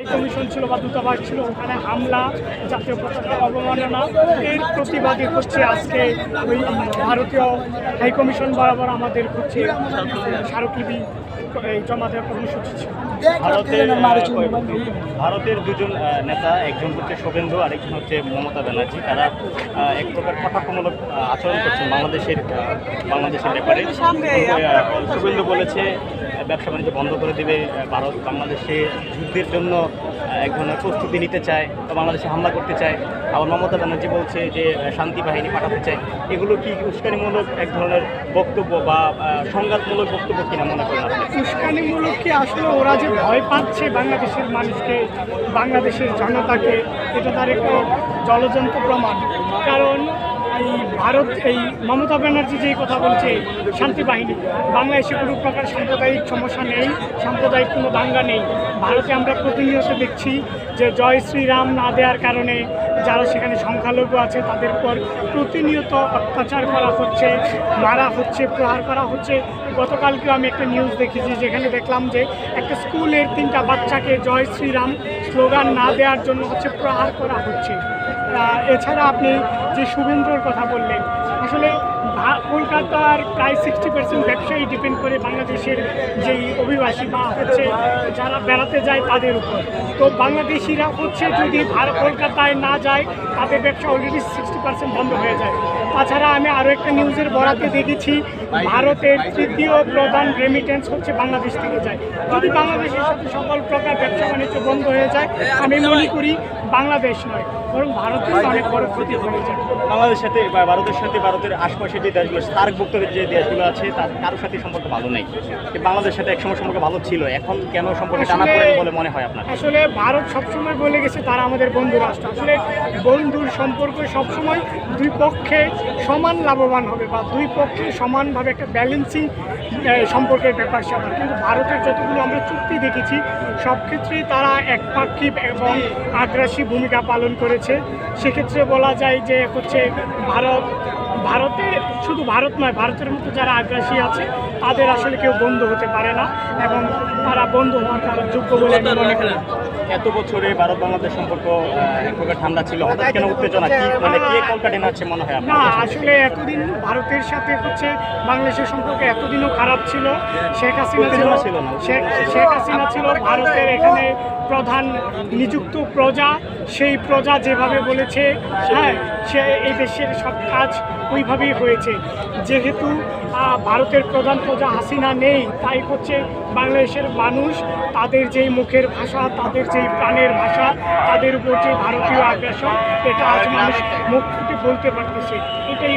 High commission ছিল বা দূতাবাস ছিল ওখানে হামলা জাতীয় পতাকা অবমাননা এর প্রতিবাদী হচ্ছে আজকে ওই ভারতীয় হাই কমিশন বরাবর আমাদের হচ্ছে স্মারকলিপি এই জমা দেওয়ার কর্মসূচি ছিল। ভারতের ভারতের দুজন নেতা একজন হচ্ছে শুভেন্দু আরেকজন হচ্ছে মমতা ব্যানার্জি। তারা এক প্রকার কটাক্ষমূলক আচরণ করছেন বাংলাদেশের বাংলাদেশের ব্যাপারে। শুভেন্দু বলেছে ব্যবসা বাণিজ্য বন্ধ করে দেবে ভারত বাংলাদেশে যুদ্ধের জন্য এক ধরনের প্রস্তুতি নিতে চায় বা বাংলাদেশে হামলা করতে চায়। আবার মমতা ব্যানার্জি বলছে যে শান্তি বাহিনী পাঠাতে চায়। এগুলো কি উস্কানিমূলক এক ধরনের বক্তব্য বা সংঘাতমূলক বক্তব্য কিনা মনে করেন উস্কানিমূলক কি আসলে ওরা যে ভয় পাচ্ছে বাংলাদেশের মানুষকে, বাংলাদেশের জনতাকে, এটা তার একটা জলজন্ত প্রমাণ। কারণ এই ভারত, এই মমতা ব্যানার্জি যেই কথা বলছে, শান্তি বাহিনী, বাংলাদেশে কোনো প্রকার সাম্প্রদায়িক সমস্যা নেই, সাম্প্রদায়িক কোনো দাঙ্গা নেই। ভারতে আমরা প্রতিনিয়ত দেখছি যে জয় শ্রীরাম না দেওয়ার কারণে যারা সেখানে সংখ্যালঘু আছে, তাদের উপর প্রতিনিয়ত অত্যাচার করা হচ্ছে, মারা হচ্ছে, প্রহার করা হচ্ছে। গতকালকেও আমি একটা নিউজ দেখেছি যেখানে দেখলাম যে একটা স্কুলের তিনটা বাচ্চাকে জয় শ্রীরাম স্লোগান না দেওয়ার জন্য হচ্ছে প্রহার করা হচ্ছে। এছাড়া আপনি যে শুভেন্দ্রর কথা বললেন, আসলে কলকাতার প্রায় সিক্সটি পার্সেন্ট ব্যবসায়ী ডিপেন্ড করে বাংলাদেশের যেই অভিবাসী বা হচ্ছে যারা বেড়াতে যায় তাদের উপর। তো বাংলাদেশিরা হচ্ছে যদি ভারত কলকাতায় না যায়, তাদের ব্যবসা অলরেডি সিক্সটি পার্সেন্ট বন্ধ হয়ে যায়। তাছাড়া আমি আরও একটা নিউজের বরাতে দেখেছি ভারতের তৃতীয় প্রধান রেমিটেন্স হচ্ছে বাংলাদেশ থেকে যায়। যদি বাংলাদেশের সাথে সকল প্রকার ব্যবসা বাণিজ্য বন্ধ হয়ে যায় আমি মনে করি বাংলাদেশ নয় বরং ভারতের অনেক বড় ক্ষতি হয়ে যায়। বাংলাদেশের সাথে বা ভারতের সাথে ভারতের আশপাশে যে দেশগুলো সার্কভুক্ত যে দেশগুলো আছে তার কারোর সাথে সম্পর্ক ভালো নেই। বাংলাদেশের সাথে একসময় সম্পর্ক ভালো ছিল এখন কেন সম্পর্ক টানা পড়ে বলে মনে হয় আপনার? আসলে ভারত সবসময় বলে গেছে তারা আমাদের বন্ধু রাষ্ট্র। আসলে বন্ধুর সম্পর্ক সবসময় দুই পক্ষে সমান লাভবান হবে বা দুই পক্ষে সমানভাবে একটা ব্যালেন্সিং সম্পর্কের ব্যাপার স্যাপার কিন্তু ভারতের যতগুলো আমরা চুক্তি দেখেছি, সব ক্ষেত্রেই তারা একপাক্ষিক এবং আগ্রাসী ভূমিকা পালন করেছে। সেক্ষেত্রে বলা যায় যে হচ্ছে ভারত ভারতে শুধু ভারত নয় ভারতের মতো যারা আগ্রাসী আছে তাদের আসলে কেউ বন্ধু হতে পারে না এবং তারা বন্ধু হওয়ার তারা যোগ্য বলে মনে করি। এত বছরে ভারত বাংলাদেশ সম্পর্ক এক প্রকার ঠান্ডা ছিল। হঠাৎ কেন উত্তেজনা? কি মানে কে কলকা টেনাচ্ছে মনে হয় না আসলে এতদিন ভারতের সাথে হচ্ছে বাংলাদেশের সম্পর্ক এতদিনও খারাপ ছিল। শেখ হাসিনা ছিল না। শেখ শেখ হাসিনা ছিল ভারতের এখানে প্রধান নিযুক্ত প্রজা, সেই প্রজা যেভাবে বলেছে হ্যাঁ সে এই দেশের সব কাজ ওইভাবেই হয়েছে। যেহেতু ভারতের প্রধান প্রজা হাসিনা নেই, তাই হচ্ছে বাংলাদেশের মানুষ তাদের যেই মুখের ভাষা, তাদের যেই প্রাণের ভাষা, তাদের উপর যে ভারতীয় আগ্রাসন, এটা আজ মানুষ মুখ ফুটে বলতে পারতেছে। এটাই